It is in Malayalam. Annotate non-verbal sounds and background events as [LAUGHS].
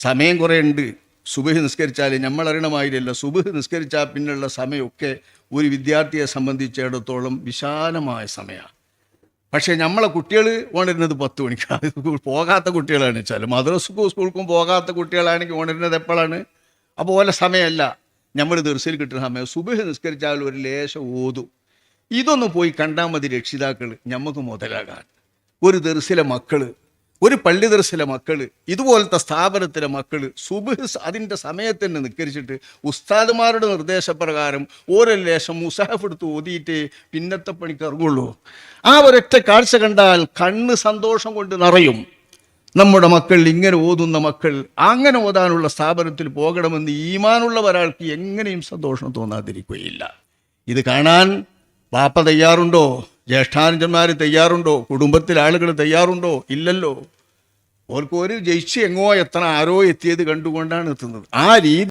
സമയം കുറേ ഉണ്ട്. സുബഹ് നിസ്കരിച്ചാൽ അറിയണമായില്ലല്ലോ സുബഹ് നിസ്കരിച്ചാൽ പിന്നുള്ള സമയമൊക്കെ ഒരു വിദ്യാർത്ഥിയെ സംബന്ധിച്ചിടത്തോളം വിശാലമായ സമയമാണ്. പക്ഷേ നമ്മളെ കുട്ടികൾ ഉണരുന്നത് പത്ത് മണിക്കാണ്. [LAUGHS] പോകാത്ത കുട്ടികളാണ് വെച്ചാൽ മദ്രസക്കും സ്കൂൾക്കും പോകാത്ത കുട്ടികളാണെങ്കിൽ ഉണരുന്നത് എപ്പോഴാണ്? അപ്പോൾ ഓല സമയമല്ല. നമ്മൾ ദർശയിൽ കിട്ടുന്ന സമയം. സുബഹ് നിസ്കരിച്ചാൽ ഒരു ലേശം ഓതും. ഇതൊന്ന് പോയി കണ്ടാൽ മതി രക്ഷിതാക്കൾ നമുക്ക് മുതലാകാൻ. ഒരു ദർശിലെ മക്കൾ ഒരു പള്ളി മക്കൾ ഇതുപോലത്തെ സ്ഥാപനത്തിലെ മക്കൾ സുബഹ് അതിന്റെ സമയത്തിന് നിസ്കരിച്ചിട്ട് ഉസ്താദുമാരുടെ നിർദ്ദേശപ്രകാരം ഓരോ ലേശം മുസാഫ് എടുത്ത് ഓതിയിട്ട് പിന്നത്തെ പണിക്ക് ഇറങ്ങുള്ളൂ. ആ ഒരൊറ്റ കാഴ്ച കണ്ടാൽ കണ്ണ് സന്തോഷം കൊണ്ട് നിറയും. നമ്മുടെ മക്കൾ ഇങ്ങനെ ഓതുന്ന മക്കൾ അങ്ങനെ ഓതാനുള്ള സ്ഥാപനത്തിൽ പോകണമെന്ന് ഈമാനുള്ള ഒരാൾക്ക് എങ്ങനെയും സന്തോഷം തോന്നാതിരിക്കുകയില്ല. ഇത് കാണാൻ പാപ്പ തയ്യാറുണ്ടോ? ജ്യേഷ്ഠാനുജന്മാർ തയ്യാറുണ്ടോ? കുടുംബത്തിലെ ആളുകൾ തയ്യാറുണ്ടോ? ഇല്ലല്ലോ. ഓർക്കൊരു ജയിച്ച് എങ്ങോ എത്തണം? ആരോ എത്തിയത് കണ്ടുകൊണ്ടാണ് എത്തുന്നത്. ആ രീതി